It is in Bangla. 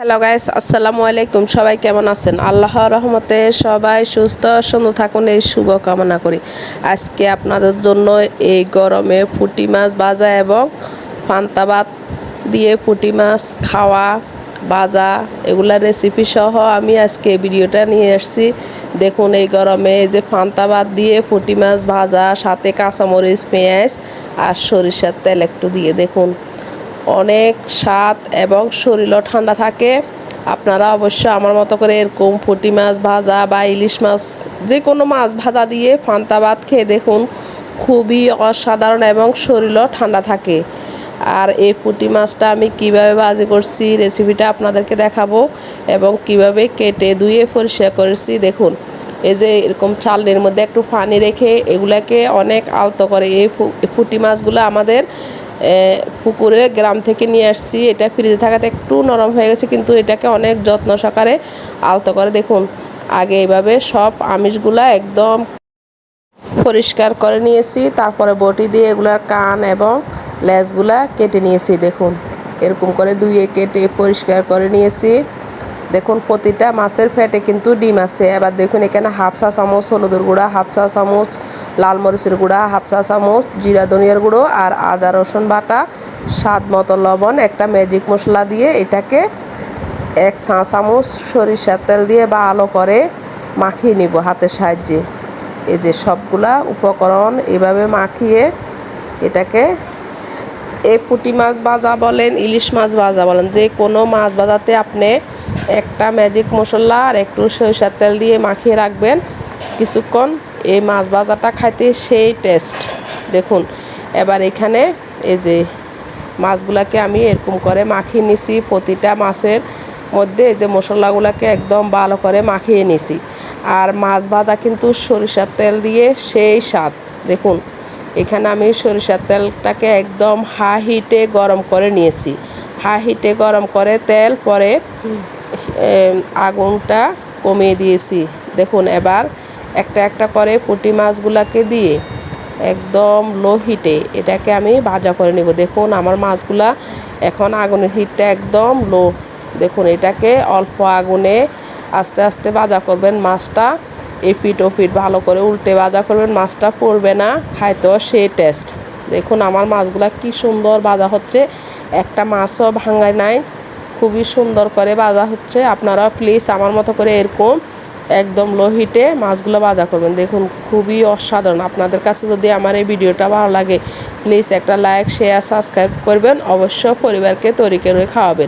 হ্যালো গাইস আসসালামু আলাইকুম সবাই কেমন আছেন? আল্লাহর রহমতে সবাই সুস্থ, সুন্দর থাকুন। এই শুভ কামনা করি। আজকে আপনাদের জন্য এই গরমে পুঁটি মাছ ভাজা এবং পান্তা ভাত দিয়ে পুঁটি মাছ খাওয়া, ভাজা, এগুলা রেসিপি সহ আমি আজকে ভিডিওটা নিয়ে এসেছি দেখুন, এই গরমে যে পান্তা ভাত দিয়ে পুঁটি মাছ ভাজা, সাথে কাঁচামরিচ, পেঁয়াজ আর সরিষার তেল একটু দিয়ে। দেখুন অনেক স্বাদ এবং শরীরও ঠান্ডা থাকে। আপনারা অবশ্য আমার মতো করে এরকম পুঁটি মাছ ভাজা বা ইলিশ মাছ যে কোনো মাছ ভাজা দিয়ে পান্তা ভাত খেয়ে দেখুন, খুবই অসাধারণ এবং শরীরও ঠান্ডা থাকে। আর এই পুঁটি মাছটা আমি কীভাবে ভাজি করছি রেসিপিটা আপনাদেরকে দেখাবো এবং কীভাবে কেটে ধুয়ে পরিষ্কার করেছি দেখুন। এই যে এরকম চালনির মধ্যে একটু পানি রেখে এগুলাকে অনেক আলতো করে এই পুঁটি মাছগুলো আমাদের পুকুরে গ্রাম থেকে নিয়ে আসছি। এটা ফ্রিজে থাকাতে একটু নরম হয়ে গেছে, কিন্তু এটাকে অনেক যত্ন সহকারে আলতো করে দেখুন। আগে এইভাবে সব আমিষগুলা একদম পরিষ্কার করে নিয়েছি, তারপরে বটি দিয়ে এগুলার কান এবং লেজগুলা কেটে নিয়েছি, দেখুন। এরকম করে ধুয়ে কেটে পরিষ্কার করে নিয়েছি। দেখুন, প্রতিটা মাছের ফ্যাটে কিন্তু ডিম আছে। এবার দেখুন, এখানে হাফ চা চামচ হলুদের গুঁড়া, হাফ চা চামচ লাল মরিচের গুঁড়া, হাফ চা চামচ, জিরা ধনিয়ার গুঁড়ো আর আদা রসুন বাটা, স্বাদ মতো লবণ, একটা ম্যাজিক মশলা দিয়ে এটাকে এক চা চামচ সরিষার তেল দিয়ে বা আলো করে মাখিয়ে নিব হাতের সাহায্যে। এই যে সবগুলা উপকরণ এভাবে মাখিয়ে এটাকে এই পুঁটি মাছ ভাজা বলেন, ইলিশ মাছ ভাজা বলেন, যে কোনো মাছ ভাজাতে আপনি একটা ম্যাজিক মশলা আর একটু সরিষার তেল দিয়ে মাখিয়ে রাখবেন। কিছুক্ষণ এই মাছ ভাজাটা খাইতে সেই টেস্ট দেখুন, এবার এখানে এই যে মাছগুলাকে আমি এরকম করে মাখিয়ে নিছি, প্রতিটা মাছের মধ্যে এই যে মশলাগুলোকে একদম ভালো করে মাখিয়ে নিছি। আর মাছ ভাজা কিন্তু সরিষার তেল দিয়ে সেই স্বাদ। দেখুন, এখানে আমি সরিষার তেলটাকে একদম হা হিটে গরম করে নিয়েছি। হা হিটে গরম করে তেল পরে আগুনটা কমিয়ে দিয়েছি। দেখুন, এবার একটা একটা করে পুঁটি মাছগুলাকে দিয়ে একদম লো হিটে এটাকে আমি ভাজা করে নেব। দেখুন, আমার মাছগুলা এখন আগুনের হিটটা একদম লো দেখুন, এটাকে অল্প আগুনে আস্তে আস্তে ভাজা করবেন মাছটা। এপিট ওপিট ভালো করে উল্টে ভাজা করবেন, মাছটা পড়বে না, খাইতেও সে টেস্ট দেখুন, আমার মাছগুলা কি সুন্দর ভাজা হচ্ছে। একটা মাছও ভাঙায় নাই, খুবই সুন্দর করে ভাজা হচ্ছে। আপনারা প্লিজ আমার মতো করে এরকম একদম লো হিটে মাছগুলো ভাজা করবেন। দেখুন, খুবই অসাধারণ। আপনাদের কাছে যদি আমার এই ভিডিওটা ভালো লাগে প্লিজ একটা লাইক শেয়ার সাবস্ক্রাইব করবেন। অবশ্য পরিবারকে তৈরি করে খাওয়াবেন।